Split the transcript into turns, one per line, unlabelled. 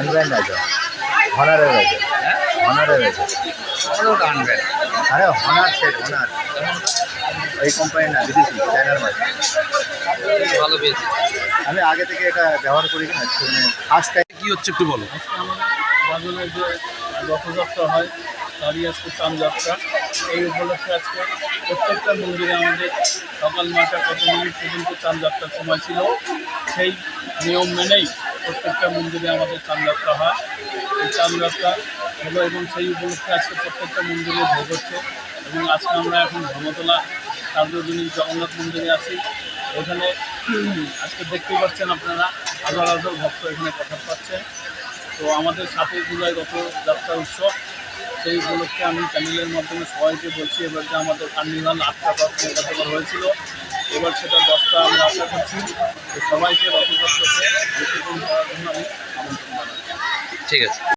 আনবেন না তো হনারের আছে। হনারের আছে।
ওটা আনবেন
আরে হনার সেট হনার এই কোম্পানি না বিদেশি চায়নার মাছ
ভালো পেয়েছি।
আমি আগে থেকে এটা ব্যবহার করি না মানে ফার্স্ট টাইম
কি হচ্ছে একটু বলো।
যে রথযাত্রা হয় তারই আজকে চাঁদযাত্রা এই উপলক্ষে আজকে প্রত্যেকটা মন্দিরে আমাদের সকাল নয়টা কত মিনিট পর্যন্ত চাঁদযাত্রার সময় ছিল সেই নিয়ম মেনেই প্রত্যেকটা মন্দিরে আমাদের চাঁদযাত্রা হয়। এই চাঁদযাত্রা হলো এবং সেই উপলক্ষে আজকে প্রত্যেকটা মন্দিরে ভোগ হচ্ছে এবং আজকে আমরা এখন ধর্মতলা সার্বজনীন জগন্নাথ মন্দিরে আছি। এখানে আজকে দেখতে পাচ্ছেন আপনারা হাজার হাজার ভক্ত এখানে কথা পাচ্ছে। তো আমাদের সাতই জুলাই রথযাত্রা উৎসব। সেই উপলক্ষে আমি চ্যানেলের মাধ্যমে সবাইকে বলছি, এবার যে আমাদের কার্নিভাল আটটা পথ গতবার হয়েছিল, এবার সেটা দশটা আমরা আশা করছি সবাইকে রথযাত্রাতে
ঠিক আছে।